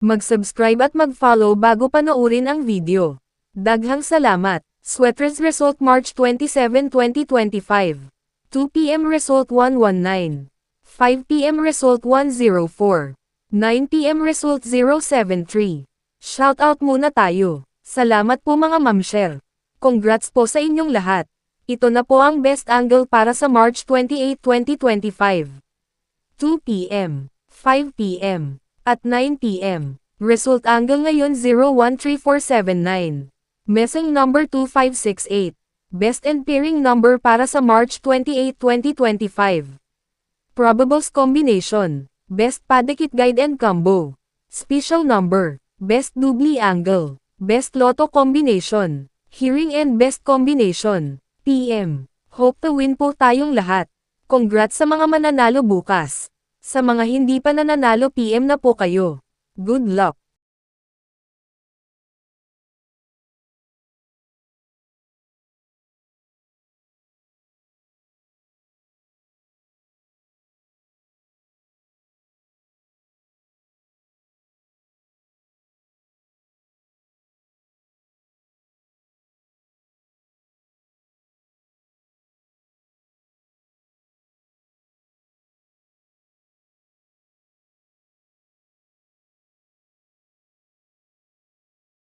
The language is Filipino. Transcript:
Mag-subscribe at mag-follow bago panoorin ang video. Daghang salamat. Sweaters Result March 27, 2025. 2 p.m. Result 119. 5 p.m. Result 104. 9 p.m. Result 073. Shoutout muna tayo. Salamat po mga mamshare. Congrats po sa inyong lahat. Ito na po ang best angle para sa March 28, 2025. 2 p.m., 5 p.m., at 9 p.m. Result angle ngayon 013479. Missing number 2568. Best and pairing number para sa March 28, 2025. Probables combination. Best padikit guide and combo. Special number. Best doubly angle. Best lotto combination. Hearing and best combination. PM. Hope to win po tayong lahat. Congrats sa mga mananalo bukas. Sa mga hindi pa nananalo PM na po kayo. Good luck.